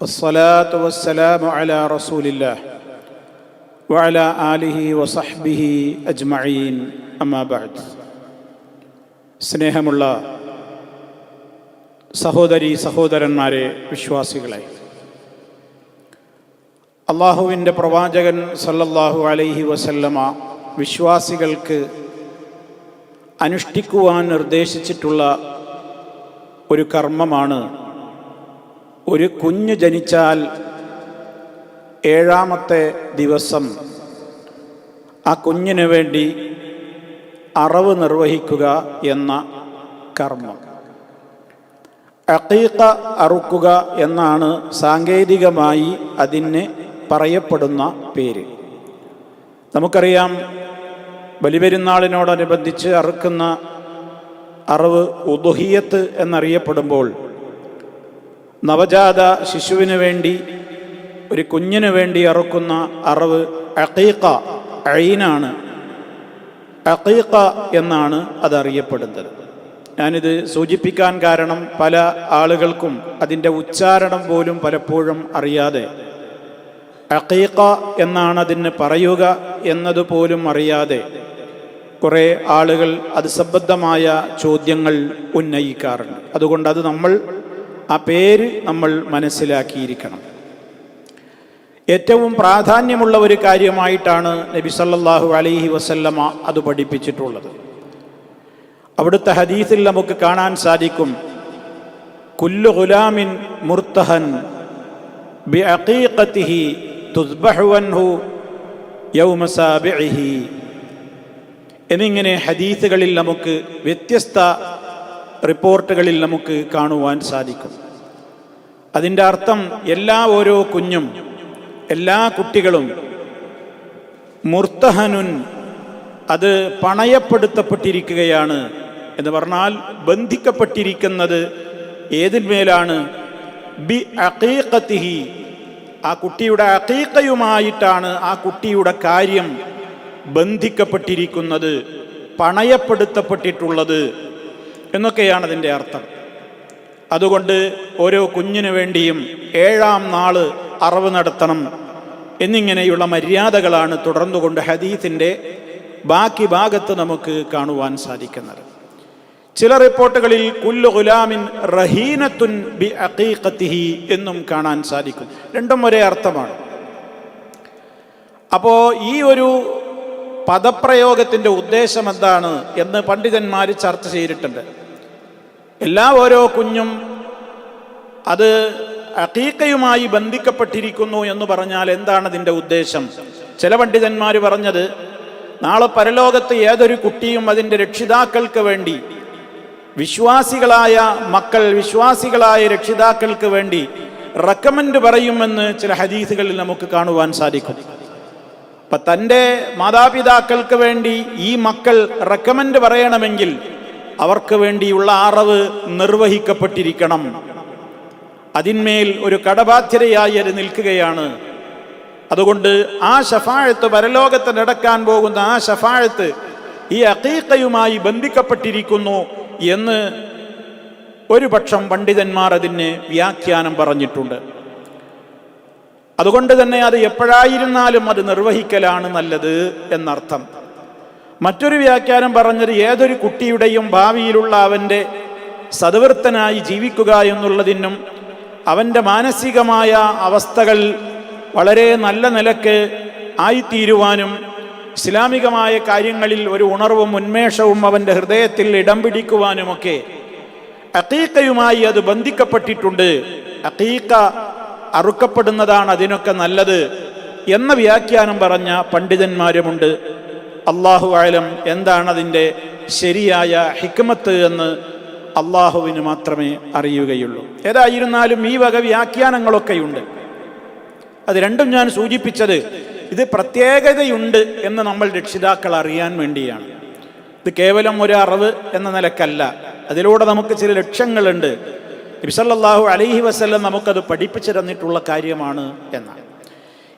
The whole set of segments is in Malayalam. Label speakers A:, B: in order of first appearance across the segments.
A: والصلاة والسلام على رسول الله وعلى آله وصحبه أجمعين أما بعد സ്നേഹമുള്ള സഹോദരി സഹോദരന്മാരെ വിശ്വാസികളെ അള്ളാഹുവിൻ്റെ പ്രവാചകൻ സല്ലല്ലാഹു അലൈഹി വസല്ലമ വിശ്വാസികൾക്ക് അനുഷ്ഠിക്കുവാൻ നിർദ്ദേശിച്ചിട്ടുള്ള ഒരു കർമ്മമാണ് ഒരു കുഞ്ഞ് ജനിച്ചാൽ ഏഴാമത്തെ ദിവസം ആ കുഞ്ഞിന് വേണ്ടി അറവ് നിർവഹിക്കുക എന്ന കർമ്മം. അക്കീക്ക അറുക്കുക എന്നാണ് സാങ്കേതികമായി അതിന് പറയപ്പെടുന്ന പേര്. നമുക്കറിയാം ബലിപെരുന്നാളിനോടനുബന്ധിച്ച് അറുക്കുന്ന അറിവ് ഉദുഹിയത്ത് എന്നറിയപ്പെടുമ്പോൾ നവജാത ശിശുവിന് വേണ്ടി ഒരു കുഞ്ഞിന് വേണ്ടി അറുക്കുന്ന അറവ് അക്കീക്ക അഴീനാണ് അക്കീക്ക എന്നാണ് അതറിയപ്പെടുന്നത്. ഞാനിത് സൂചിപ്പിക്കാൻ കാരണം പല ആളുകൾക്കും അതിന്റെ ഉച്ചാരണം പോലും പലപ്പോഴും അറിയാതെ. അക്കീക്ക എന്നാണ് അതിന് പറയുക എന്നതുപോലും അറിയാതെ കുറേ ആളുകൾ അത് സംബന്ധമായ ചോദ്യങ്ങൾ ഉന്നയിക്കാറുണ്ട്. അതുകൊണ്ട് അത് നമ്മൾ ആ പേര് നമ്മൾ മനസ്സിലാക്കിയിരിക്കണം. ഏറ്റവും പ്രാധാന്യമുള്ള ഒരു കാര്യമായിട്ടാണ് നബി സല്ലാഹു അലൈഹി വസല്ലമ അത് പഠിപ്പിച്ചിട്ടുള്ളത്. അവിടുത്തെ ഹദീസിൽ നമുക്ക് കാണാൻ സാധിക്കും കുല്ലു ഗുലാമിൻ മുർത്തഹൻ ബി അഖീഖത്തിഹി എന്നിങ്ങനെ ഹദീസുകളിൽ നമുക്ക് വ്യത്യസ്ത റിപ്പോർട്ടുകളിൽ നമുക്ക് കാണുവാൻ സാധിക്കും. അതിന്റെ അർത്ഥം എല്ലാ ഓരോ കുഞ്ഞും എല്ലാ കുട്ടികളും മുർത്തഹനുൻ അത് പണയപ്പെടുത്തപ്പെട്ടിരിക്കുകയാണ് എന്ന് പറഞ്ഞാൽ ബന്ധിക്കപ്പെട്ടിരിക്കുന്നത് ഏതിന്മേലാണ് ബി അക്കീക്കത്തിഹി ആ കുട്ടിയുടെ അക്കീക്കയുമായിട്ടാണ് ആ കുട്ടിയുടെ കാര്യം ബന്ധിക്കപ്പെട്ടിരിക്കുന്നത് പണയപ്പെടുത്തപ്പെട്ടിട്ടുള്ളത് എന്നൊക്കെയാണ് അതിന്റെ അർത്ഥം. അതുകൊണ്ട് ഓരോ കുഞ്ഞിനു വേണ്ടിയും ഏഴാം നാൾ അറിവ് നടത്തണം. എന്നിങ്ങനെയുള്ള മര്യാദകളാണ് തുടർന്നുകൊണ്ട് ഹദീസിന്റെ ബാക്കി ഭാഗത്ത് നമുക്ക് കാണുവാൻ സാധിക്കുന്നത്. ചില റിപ്പോർട്ടുകളിൽ കുല്ലു ഗുലാമിൻ റഹീനത്തുൻ ബി അഖീഖത്തിഹി എന്നും കാണാൻ സാധിക്കും. രണ്ടും ഒരേ അർത്ഥമാണ്. അപ്പോൾ ഈ ഒരു പദപ്രയോഗത്തിന്റെ ഉദ്ദേശം എന്താണ് എന്ന് പണ്ഡിതന്മാർ ചർച്ച ചെയ്തിട്ടുണ്ട്. എല്ലാ ഓരോ കുഞ്ഞും അത് അക്കീക്കയുമായി ബന്ധിക്കപ്പെട്ടിരിക്കുന്നു എന്ന് പറഞ്ഞാൽ എന്താണ് അതിന്റെ ഉദ്ദേശം? ചില പണ്ഡിതന്മാർ പറഞ്ഞത് നാളെ പരലോകത്ത് ഏതൊരു കുട്ടിയും അതിന്റെ രക്ഷിതാക്കൾക്ക് വേണ്ടി വിശ്വാസികളായ മക്കൾ വിശ്വാസികളായ രക്ഷിതാക്കൾക്ക് വേണ്ടി റെക്കമെൻഡ് പറയുമെന്ന് ചില ഹദീസുകളിൽ നമുക്ക് കാണുവാൻ സാധിക്കും. അപ്പൊ തന്റെ മാതാപിതാക്കൾക്ക് വേണ്ടി ഈ മക്കൾ റെക്കമെൻഡ് പറയണമെങ്കിൽ അവർക്ക് വേണ്ടിയുള്ള അറിവ് നിർവഹിക്കപ്പെട്ടിരിക്കണം. അതിന്മേൽ ഒരു കടബാധ്യതയായി അത് നിൽക്കുകയാണ്. അതുകൊണ്ട് ആ ഷഫാഴത്ത് പരലോകത്ത് നടക്കാൻ പോകുന്ന ആ ഷഫാഴത്ത് ഈ അക്കീക്കയുമായി ബന്ധിക്കപ്പെട്ടിരിക്കുന്നു എന്ന് ഒരു പക്ഷം പണ്ഡിതന്മാർ അതിന് വ്യാഖ്യാനം പറഞ്ഞിട്ടുണ്ട്. അതുകൊണ്ട് തന്നെ അത് എപ്പോഴായിരുന്നാലും അത് നിർവഹിക്കലാണ് നല്ലത് എന്നർത്ഥം. മറ്റൊരു വ്യാഖ്യാനം പറഞ്ഞത് ഏതൊരു കുട്ടിയുടെയും ഭാവിയിലുള്ള അവന്റെ സദവൃത്തനായി ജീവിക്കുക എന്നുള്ളതിനും അവന്റെ മാനസികമായ അവസ്ഥകൾ വളരെ നല്ല നിലയ്ക്ക് ആയിത്തീരുവാനും ഇസ്ലാമികമായ കാര്യങ്ങളിൽ ഒരു ഉണർവും ഉന്മേഷവും അവന്റെ ഹൃദയത്തിൽ ഇടം പിടിക്കുവാനുമൊക്കെ അക്കീക്കയുമായി അത് ബന്ധിക്കപ്പെട്ടിട്ടുണ്ട്. അക്കീക്ക അറുക്കപ്പെടുന്നതാണ് അതിനൊക്കെ നല്ലത് എന്ന വ്യാഖ്യാനം പറഞ്ഞ പണ്ഡിതന്മാരുമുണ്ട്. അള്ളാഹു ആലം എന്താണതിന്റെ ശരിയായ ഹിക്മത്ത് എന്ന് അള്ളാഹുവിന് മാത്രമേ അറിയുകയുള്ളൂ. ഏതായിരുന്നാലും ഈ വക വ്യാഖ്യാനങ്ങളൊക്കെയുണ്ട്. അത് രണ്ടും ഞാൻ സൂചിപ്പിച്ചത് ഇത് പ്രത്യേകതയുണ്ട് എന്ന് നമ്മൾ രക്ഷിതാക്കൾ അറിയാൻ വേണ്ടിയാണ്. ഇത് കേവലം ഒരു അറിവ് എന്ന നിലക്കല്ല. അതിലൂടെ നമുക്ക് ചില ലക്ഷ്യങ്ങളുണ്ട്. നബിസല്ലാഹു അലൈഹി വസ്ല്ലം നമുക്കത് പഠിപ്പിച്ചു തന്നിട്ടുള്ള കാര്യമാണ് എന്നാണ്.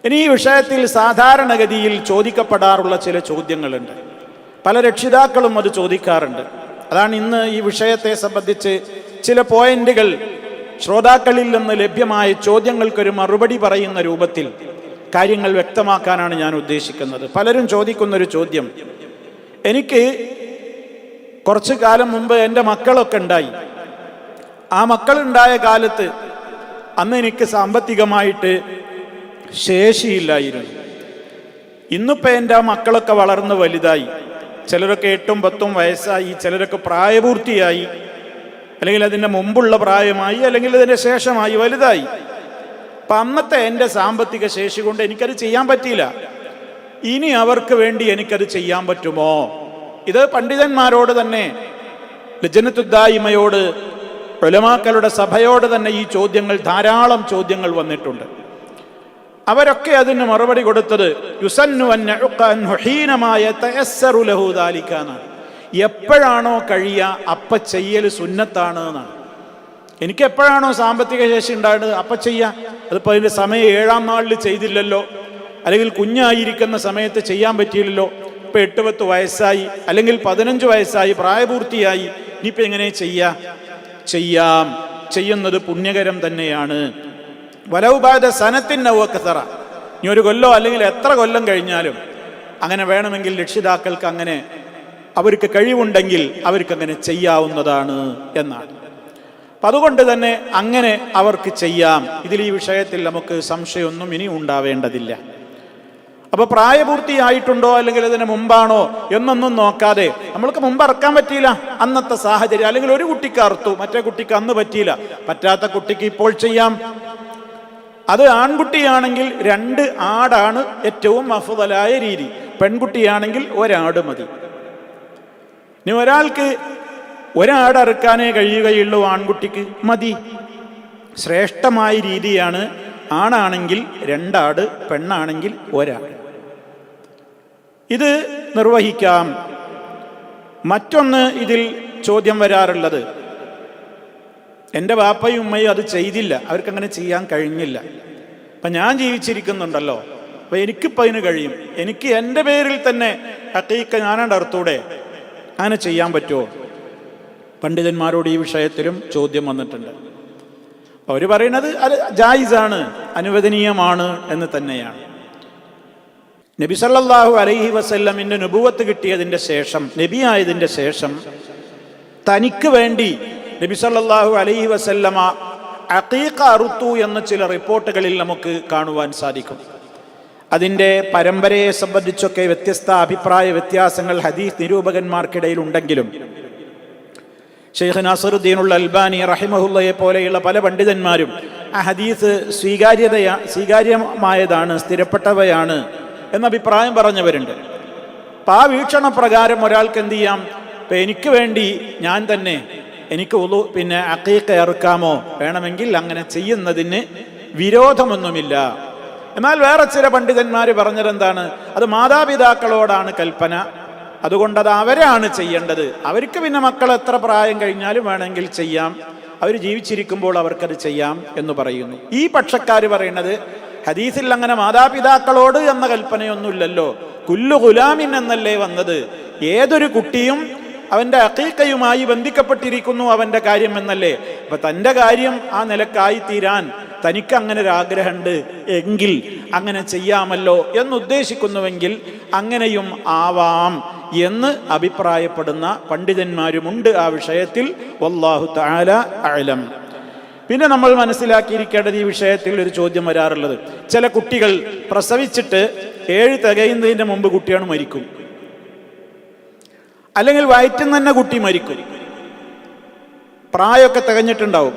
A: ഇനി ഈ വിഷയത്തിൽ സാധാരണഗതിയിൽ ചോദിക്കപ്പെടാറുള്ള ചില ചോദ്യങ്ങളുണ്ട്. പല രക്ഷിതാക്കളും അത് ചോദിക്കാറുണ്ട്. അതാണ് ഇന്ന് ഈ വിഷയത്തെ സംബന്ധിച്ച് ചില പോയിന്റുകൾ ശ്രോതാക്കളിൽ നിന്ന് ലഭ്യമായ ചോദ്യങ്ങൾക്കൊരു മറുപടി പറയുന്ന രൂപത്തിൽ കാര്യങ്ങൾ വ്യക്തമാക്കാനാണ് ഞാൻ ഉദ്ദേശിക്കുന്നത്. പലരും ചോദിക്കുന്നൊരു ചോദ്യം എനിക്ക് കുറച്ചു കാലം മുമ്പ് എന്റെ മക്കളൊക്കെ ഉണ്ടായി. ആ മക്കളുണ്ടായ കാലത്ത് അന്ന് എനിക്ക് സാമ്പത്തികമായിട്ട് ശേഷിയില്ലായിരുന്നു. ഇന്നിപ്പോൾ എന്റെ ആ മക്കളൊക്കെ വളർന്ന് വലുതായി. ചിലരൊക്കെ എട്ടും പത്തും വയസ്സായി. ചിലരൊക്കെ പ്രായപൂർത്തിയായി. അല്ലെങ്കിൽ അതിന്റെ മുമ്പുള്ള പ്രായമായി അല്ലെങ്കിൽ അതിന്റെ ശേഷമായി വലുതായി. അപ്പം അന്നത്തെ എന്റെ സാമ്പത്തിക ശേഷി കൊണ്ട് എനിക്കത് ചെയ്യാൻ പറ്റിയില്ല. ഇനി അവർക്ക് വേണ്ടി എനിക്കത് ചെയ്യാൻ പറ്റുമോ? ഇത് പണ്ഡിതന്മാരോട് തന്നെ ലജനത്തുദ്ദായ്മയോട് ഉലമാക്കളുടെ സഭയോട് തന്നെ ഈ ചോദ്യങ്ങൾ ധാരാളം ചോദ്യങ്ങൾ വന്നിട്ടുണ്ട്. അവരൊക്കെ അതിന് മറുപടി കൊടുത്തത് യുസന്നു അൻ നഉഖ തയസ്സറു ലഹു ദാലിക എപ്പോഴാണോ കഴിയ അപ്പ ചെയ്യൽ സുന്നത്താണ് എന്നാണ്. എനിക്ക് എപ്പോഴാണോ സാമ്പത്തിക ശേഷി ഉണ്ടായത് അപ്പ ചെയ്യാം? അതിപ്പോ അതിന്റെ സമയം ഏഴാം നാളിൽ ചെയ്തില്ലല്ലോ. അല്ലെങ്കിൽ കുഞ്ഞായിരിക്കുന്ന സമയത്ത് ചെയ്യാൻ പറ്റിയില്ലല്ലോ. ഇപ്പം എട്ട് പത്ത് വയസ്സായി അല്ലെങ്കിൽ പതിനഞ്ച് വയസ്സായി പ്രായപൂർത്തിയായി. ഇനിയിപ്പോൾ എങ്ങനെ ചെയ്യാം? ചെയ്യാം. ചെയ്യുന്നത് പുണ്യകരം തന്നെയാണ്. വലവുബാധ സനത്തിൻ നവക്കത്തറ ഇനി ഒരു കൊല്ലോ അല്ലെങ്കിൽ എത്ര കൊല്ലം കഴിഞ്ഞാലും അങ്ങനെ വേണമെങ്കിൽ രക്ഷിതാക്കൾക്ക് അങ്ങനെ അവർക്ക് കഴിവുണ്ടെങ്കിൽ അവർക്ക് അങ്ങനെ ചെയ്യാവുന്നതാണ് എന്നാണ്. അപ്പം അതുകൊണ്ട് തന്നെ അങ്ങനെ അവർക്ക് ചെയ്യാം. ഇതിൽ ഈ വിഷയത്തിൽ നമുക്ക് സംശയമൊന്നും ഇനി ഉണ്ടാവേണ്ടതില്ല. അപ്പോൾ പ്രായപൂർത്തിയായിട്ടുണ്ടോ അല്ലെങ്കിൽ അതിന് മുമ്പാണോ എന്നൊന്നും നോക്കാതെ നമ്മൾക്ക് മുമ്പ് അറക്കാൻ പറ്റിയില്ല. അന്നത്തെ സാഹചര്യം അല്ലെങ്കിൽ ഒരു കുട്ടിക്ക് അറുത്തു മറ്റേ കുട്ടിക്ക് അന്ന് പറ്റിയില്ല. പറ്റാത്ത കുട്ടിക്ക് ഇപ്പോൾ ചെയ്യാം. അത് ആൺകുട്ടിയാണെങ്കിൽ രണ്ട് ആടാണ് ഏറ്റവും അഫുതലായ രീതി. പെൺകുട്ടിയാണെങ്കിൽ ഒരാട് മതി. ഇനി ഒരാൾക്ക് ഒരാട് അറുക്കാനേ കഴിയുകയുള്ളൂ ആൺകുട്ടിക്ക് മതി. ശ്രേഷ്ഠമായ രീതിയാണ് ആണാണെങ്കിൽ രണ്ടാട് പെണ്ണാണെങ്കിൽ ഒരാട്. ഇത് നിർവഹിക്കാം. മറ്റൊന്ന് ഇതിൽ ചോദ്യം വരാറുള്ളത്. എന്റെ വാപ്പയും ഉമ്മയും അത് ചെയ്തില്ല. അവർക്കങ്ങനെ ചെയ്യാൻ കഴിഞ്ഞില്ല. അപ്പം ഞാൻ ജീവിച്ചിരിക്കുന്നുണ്ടല്ലോ. അപ്പം എനിക്കിപ്പോൾ അതിന് കഴിയും. എനിക്ക് എന്റെ പേരിൽ തന്നെ അക്കീക്ക ഞാനാണ്ട് അർത്ഥൂടെ അങ്ങനെ ചെയ്യാൻ പറ്റുമോ? പണ്ഡിതന്മാരോട് ഈ വിഷയത്തിലും ചോദ്യം വന്നിട്ടുണ്ട്. അവർ പറയുന്നത് അത് ജായിസാണ് അനുവദനീയമാണ് എന്ന് തന്നെയാണ്. നബി സല്ലാഹു അലൈഹി വസല്ലമിന്റെ നുബുവത്ത് കിട്ടിയതിന്റെ ശേഷം നബിയായതിന്റെ ശേഷം തനിക്ക് വേണ്ടി നബി സല്ലല്ലാഹു അലൈഹി വസല്ലമ അഖീഖ അറുത്തു എന്ന ചില റിപ്പോർട്ടുകളിൽ നമുക്ക് കാണുവാൻ സാധിക്കും. അതിന്റെ പരമ്പരയെ സംബന്ധിച്ചൊക്കെ വ്യത്യസ്ത അഭിപ്രായ വ്യത്യാസങ്ങൾ ഹദീസ് നിരൂപകന്മാർക്കിടയിൽ ഉണ്ടെങ്കിലും ഷെയ്ഖ് നാസറുദ്ദീനുള്ള അൽബാനി റഹിമഹുല്ലയെ പോലെയുള്ള പല പണ്ഡിതന്മാരും ആ ഹദീസ് സ്വീകാര്യതയാ സ്വീകാര്യമായതാണ് സ്ഥിരപ്പെട്ടവയാണ് എന്ന അഭിപ്രായം പറഞ്ഞവരുണ്ട്. അപ്പം ആ വീക്ഷണ പ്രകാരം ഒരാൾക്ക് എന്ത് ചെയ്യാം? ഇപ്പം എനിക്ക് വേണ്ടി ഞാൻ തന്നെ എനിക്ക് ഉളു പിന്നെ അക്കീക്ക ഇറക്കാമോ വേണമെങ്കിൽ അങ്ങനെ ചെയ്യുന്നതിന് വിരോധമൊന്നുമില്ല. എന്നാൽ വേറെ ചില പണ്ഡിതന്മാർ പറഞ്ഞതെന്താണ്? അത് മാതാപിതാക്കളോടാണ് കൽപ്പന. അതുകൊണ്ട് അത് അവരാണ് ചെയ്യേണ്ടത്. അവർക്ക് പിന്നെ മക്കൾ എത്ര പ്രായം കഴിഞ്ഞാലും വേണമെങ്കിൽ ചെയ്യാം. അവർ ജീവിച്ചിരിക്കുമ്പോൾ അവർക്കത് ചെയ്യാം എന്ന് പറയുന്നു. ഈ പക്ഷക്കാർ പറയുന്നത് ഹദീസിൽ അങ്ങനെ മാതാപിതാക്കളോട് എന്ന കൽപ്പനയൊന്നുമില്ലല്ലോ. കുല്ലു ഗുലാമിൻ എന്നല്ലേ വന്നത്? ഏതൊരു കുട്ടിയും അവന്റെ അക്കീക്കയുമായി ബന്ധിക്കപ്പെട്ടിരിക്കുന്നു അവന്റെ കാര്യം എന്നല്ലേ? അപ്പൊ തന്റെ കാര്യം ആ നിലക്കായി തീരാൻ തനിക്ക് അങ്ങനെ ഒരു ആഗ്രഹമുണ്ട് എങ്കിൽ അങ്ങനെ ചെയ്യാമല്ലോ എന്നുദ്ദേശിക്കുന്നുവെങ്കിൽ അങ്ങനെയും ആവാം എന്ന് അഭിപ്രായപ്പെടുന്ന പണ്ഡിതന്മാരുമുണ്ട് ആ വിഷയത്തിൽ. വല്ലാഹു താല അലം പിന്നെ നമ്മൾ മനസ്സിലാക്കിയിരിക്കേണ്ടത് ഈ വിഷയത്തിൽ ഒരു ചോദ്യം വരാറുള്ളത്. ചില കുട്ടികൾ പ്രസവിച്ചിട്ട് ഏഴ് തികയുന്നതിന്റെ മുമ്പ് കുട്ടിയാണ് മരിക്കും. അല്ലെങ്കിൽ വയറ്റിൽ തന്നെ കുട്ടി മരിക്കും. പ്രായമൊക്കെ തികഞ്ഞിട്ടുണ്ടാവും.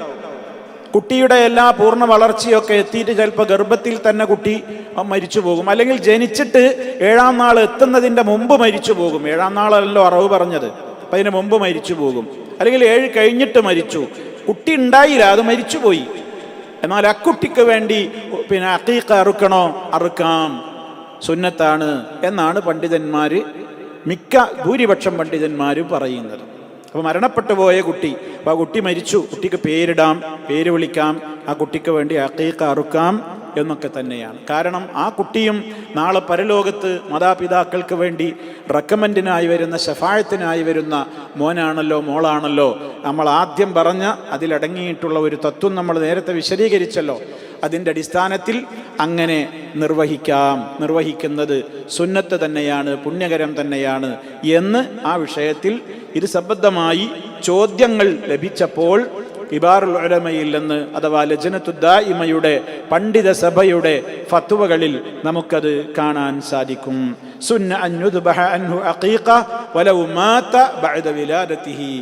A: കുട്ടിയുടെ എല്ലാ പൂർണ വളർച്ചയൊക്കെ എത്തിയിട്ട് ചിലപ്പോൾ ഗർഭത്തിൽ തന്നെ കുട്ടി മരിച്ചു പോകും. അല്ലെങ്കിൽ ജനിച്ചിട്ട് ഏഴാം നാൾ എത്തുന്നതിന്റെ മുമ്പ് മരിച്ചു പോകും. ഏഴാം നാളല്ലോ അറിവ് പറഞ്ഞത്. അപ്പം അതിന് മുമ്പ് മരിച്ചു പോകും. അല്ലെങ്കിൽ ഏഴ് കഴിഞ്ഞിട്ട് മരിച്ചു. കുട്ടി ഉണ്ടായില്ല അത് മരിച്ചുപോയി എന്നാൽ ആ കുട്ടിക്ക് വേണ്ടി പിന്നെ അക്കീക്ക അറുക്കണോ? അറുക്കാം. സുന്നത്താണ് എന്നാണ് പണ്ഡിതന്മാർ മിക്ക ഭൂരിപക്ഷം പണ്ഡിതന്മാരും പറയുന്നത്. അപ്പോൾ മരണപ്പെട്ടു പോയ കുട്ടി അപ്പോൾ ആ കുട്ടി മരിച്ചു. കുട്ടിക്ക് പേരിടാം പേര് വിളിക്കാം ആ കുട്ടിക്ക് വേണ്ടി അക്കീക്ക അറുക്കാം എന്നൊക്കെ തന്നെയാണ്. കാരണം ആ കുട്ടിയും നാളെ പരലോകത്ത് മാതാപിതാക്കൾക്ക് വേണ്ടി റെക്കമെൻഡിനായി വരുന്ന ശഫായത്തിനായി വരുന്ന മോനാണല്ലോ മോളാണല്ലോ. നമ്മൾ ആദ്യം പറഞ്ഞ അതിലടങ്ങിയിട്ടുള്ള ഒരു തത്വം നമ്മൾ നേരത്തെ വിശദീകരിച്ചല്ലോ. അതിന്റെ അടിസ്ഥാനത്തിൽ അങ്ങനെ നിർവഹിക്കാം. നിർവഹിക്കുന്നത് സുന്നത്ത് തന്നെയാണ് പുണ്യകരം തന്നെയാണ് എന്ന് ആ വിഷയത്തിൽ ഇത് സംബന്ധമായി ചോദ്യങ്ങൾ ലഭിച്ചപ്പോൾ ഇബാറുൽ നിന്ന് അഥവാ ലജനത്തുദ്ദായിമയുടെ പണ്ഡിത സഭയുടെ ഫത്തുവകളിൽ നമുക്കത് കാണാൻ സാധിക്കും. സുന്ന അൻഹു അഖീഖ വലൗ മാത ബഅദ വിലാദതിഹി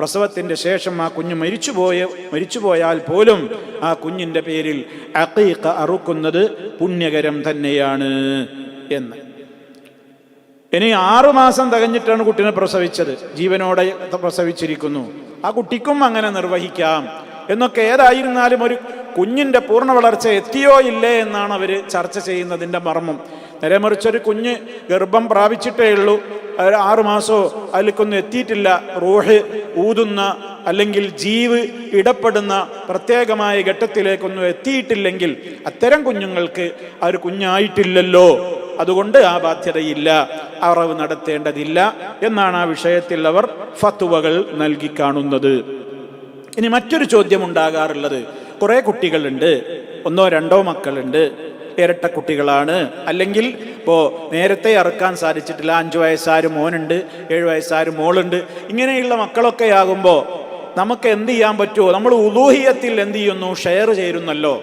A: പ്രസവത്തിന്റെ ശേഷം ആ കുഞ്ഞ് മരിച്ചുപോയ മരിച്ചുപോയാൽ പോലും ആ കുഞ്ഞിന്റെ പേരിൽ അക്കീക്ക അറുക്കുന്നത് പുണ്യകരം തന്നെയാണ് എന്ന്. ഇനി ആറുമാസം തികഞ്ഞിട്ടാണ് കുട്ടിനെ പ്രസവിച്ചത്. ജീവനോടെ പ്രസവിച്ചിരിക്കുന്നു. ആ കുട്ടിക്കും അങ്ങനെ നിർവഹിക്കാം. എന്നൊക്കെ ഏതായിരുന്നാലും ഒരു കുഞ്ഞിന്റെ പൂർണ വളർച്ച എത്തിയോ ഇല്ലേ എന്നാണ് അവർ ചർച്ച ചെയ്യുന്നതിന്റെ മർമ്മം. നേരെ മറിച്ചൊരു കുഞ്ഞ് ഗർഭം പ്രാപിച്ചിട്ടേ ഉള്ളൂ. ആറുമാസമോ അതിലേക്കൊന്നും എത്തിയിട്ടില്ല. റൂഹ് ഊതുന്ന അല്ലെങ്കിൽ ജീവ് ഇടപെടുന്ന പ്രത്യേകമായ ഘട്ടത്തിലേക്കൊന്നും എത്തിയിട്ടില്ലെങ്കിൽ അത്തരം കുഞ്ഞുങ്ങൾക്ക് ആ ഒരു കുഞ്ഞായിട്ടില്ലല്ലോ. അതുകൊണ്ട് ആ ബാധ്യതയില്ല. അറവ് നടത്തേണ്ടതില്ല എന്നാണ് ആ വിഷയത്തിൽ അവർ ഫത്തുവകൾ നൽകി കാണുന്നത്. ഇനി മറ്റൊരു ചോദ്യം ഉണ്ടാകാറുള്ളത്. കുറേ കുട്ടികളുണ്ട്. ഒന്നോ രണ്ടോ മക്കളുണ്ട്. ഇരട്ട കുട്ടികളാണ്. അല്ലെങ്കിൽ ഇപ്പോൾ നേരത്തെ ഇറക്കാൻ സാധിച്ചിട്ടില്ല. അഞ്ച് വയസ്സാര് മോനുണ്ട് ഏഴ് വയസ്സാര് മോളുണ്ട്. ഇങ്ങനെയുള്ള മക്കളൊക്കെ ആകുമ്പോൾ നമുക്ക് എന്ത് ചെയ്യാൻ പറ്റുമോ നമ്മൾ ഉദൂഹിയത്തിൽ എന്ത് ചെയ്യുന്നു? ഷെയർ ചേരുന്നല്ലോ.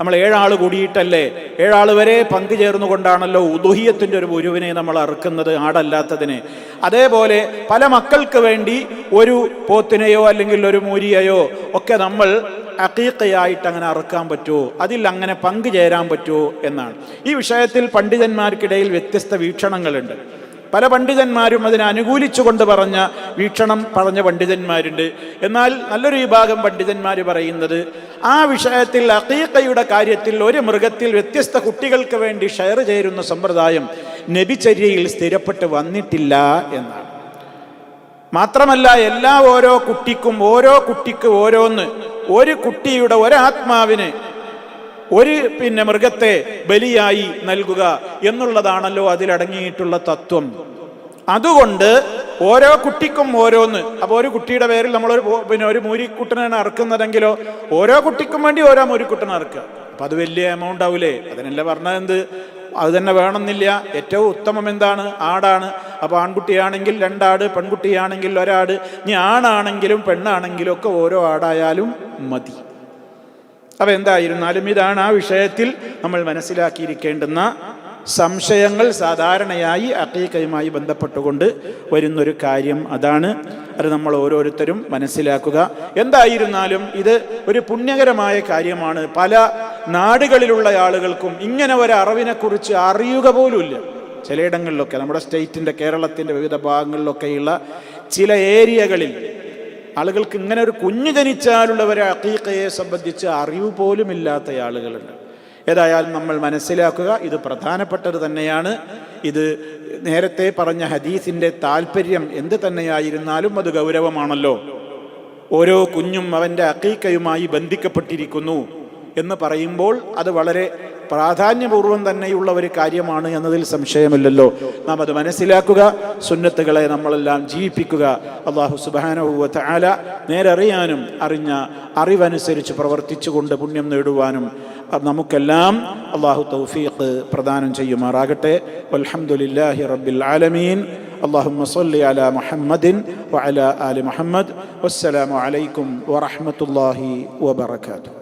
A: നമ്മൾ ഏഴാൾ കൂടിയിട്ടല്ലേ? ഏഴാൾ വരെ പങ്കുചേർന്നുകൊണ്ടാണല്ലോ ഉദുഹിയത്തിന്റെ ഒരു ഗുരുവിനെ നമ്മൾ അറുക്കുന്നത് ആടല്ലാത്തതിനെ. അതേപോലെ പല മക്കൾക്ക് വേണ്ടി ഒരു പോത്തിനെയോ അല്ലെങ്കിൽ ഒരു മൂരിയയോ ഒക്കെ നമ്മൾ അക്കീക്കയായിട്ട് അങ്ങനെ അറുക്കാൻ പറ്റുമോ? അതിൽ അങ്ങനെ പങ്കുചേരാൻ പറ്റുമോ എന്നാണ്. ഈ വിഷയത്തിൽ പണ്ഡിതന്മാർക്കിടയിൽ വ്യത്യസ്ത വീക്ഷണങ്ങളുണ്ട്. പല പണ്ഡിതന്മാരും അതിനെ അനുകൂലിച്ചുകൊണ്ട് പറഞ്ഞ വീക്ഷണം പറഞ്ഞ പണ്ഡിതന്മാരുണ്ട്. എന്നാൽ നല്ലൊരു വിഭാഗം പണ്ഡിതന്മാർ പറയുന്നത് ആ വിഷയത്തിൽ അക്കീക്കയുടെ കാര്യത്തിൽ ഒരു മൃഗത്തിൽ വ്യത്യസ്ത കുട്ടികൾക്ക് വേണ്ടി ഷെയർ ചേരുന്ന സമ്പ്രദായം നബിചര്യയിൽ സ്ഥിരപ്പെട്ട് വന്നിട്ടില്ല എന്നാണ്. മാത്രമല്ല എല്ലാ ഓരോ കുട്ടിക്കും ഓരോ കുട്ടിക്ക് ഓരോന്ന് ഒരു കുട്ടിയുടെ ഒരാത്മാവിന് ഒരു പിന്നെ മൃഗത്തെ ബലിയായി നൽകുക എന്നുള്ളതാണല്ലോ അതിലടങ്ങിയിട്ടുള്ള തത്വം. അതുകൊണ്ട് ഓരോ കുട്ടിക്കും ഓരോന്ന്. അപ്പോൾ ഒരു കുട്ടിയുടെ പേരിൽ നമ്മൾ ഒരു പിന്നെ ഒരു മൂരിക്കുട്ടനാണ് അറക്കുന്നതെങ്കിലോ ഓരോ കുട്ടിക്കും വേണ്ടി ഓരോ മൂരിക്കുട്ടനെ അറക്കുക. അപ്പം അത് വലിയ എമൗണ്ട് ആവൂലേ? അതിനല്ല പറഞ്ഞത് എന്ത്? അത് തന്നെ വേണമെന്നില്ല. ഏറ്റവും ഉത്തമം എന്താണ്? ആടാണ്. അപ്പോൾ ആൺകുട്ടിയാണെങ്കിൽ രണ്ടാട് പെൺകുട്ടിയാണെങ്കിൽ ഒരാട്. ഇനി ആണാണെങ്കിലും പെണ്ണാണെങ്കിലും ഒക്കെ ഓരോ ആടായാലും മതി. അപ്പോൾ എന്തായിരുന്നാലും ഇതാണ് ആ വിഷയത്തിൽ നമ്മൾ മനസ്സിലാക്കിയിരിക്കേണ്ടുന്ന സംശയങ്ങൾ സാധാരണയായി അക്കീക്കയുമായി ബന്ധപ്പെട്ടുകൊണ്ട് വരുന്നൊരു കാര്യം അതാണ്. അത് നമ്മൾ ഓരോരുത്തരും മനസ്സിലാക്കുക. എന്തായിരുന്നാലും ഇത് ഒരു പുണ്യകരമായ കാര്യമാണ്. പല നാടുകളിലുള്ള ആളുകൾക്കും ഇങ്ങനെ ഒരു അറിവിനെക്കുറിച്ച് അറിയുക പോലുമില്ല. ചിലയിടങ്ങളിലൊക്കെ നമ്മുടെ സ്റ്റേറ്റിന്റെ കേരളത്തിന്റെ വിവിധ ഭാഗങ്ങളിലൊക്കെയുള്ള ചില ഏരിയകളിൽ ആളുകൾക്ക് ഇങ്ങനെ ഒരു കുഞ്ഞു ജനിച്ചാലുള്ളവരെ അക്കീക്കയെ സംബന്ധിച്ച് അറിവ് പോലും ഇല്ലാത്ത ആളുകളുണ്ട്. ഏതായാലും നമ്മൾ മനസ്സിലാക്കുക ഇത് പ്രധാനപ്പെട്ടത് തന്നെയാണ്. ഇത് നേരത്തെ പറഞ്ഞ ഹദീസിന്റെ താല്പര്യം എന്ത് തന്നെയായിരുന്നാലും അത് ഗൗരവമാണല്ലോ. ഓരോ കുഞ്ഞും അവന്റെ അക്കീക്കയുമായി ബന്ധിക്കപ്പെട്ടിരിക്കുന്നു എന്ന് പറയുമ്പോൾ അത് വളരെ പ്രാധാന്യപൂർവ്വം തന്നെയുള്ള ഒരു കാര്യമാണ് എന്നതിൽ സംശയമില്ലല്ലോ നാം അത് മനസ്സിലാക്കുക സുന്നത്തുകളെ നമ്മളെല്ലാം ജീവിപ്പിക്കുക അള്ളാഹു സുബാനഹുവത്ത് ആല നേരറിയാനും അറിഞ്ഞ അറിവനുസരിച്ച് പ്രവർത്തിച്ചുകൊണ്ട് പുണ്യം നേടുവാനും നമുക്കെല്ലാം അള്ളാഹു തൗഫീഖ് പ്രദാനം ചെയ്യുമാറാകട്ടെ അൽഹംദുലില്ലാഹി റബ്ബിൽ ആലമീൻ اللهم صل على محمد وعلى آل محمد والسلام عليكم ورحمة الله وبركاته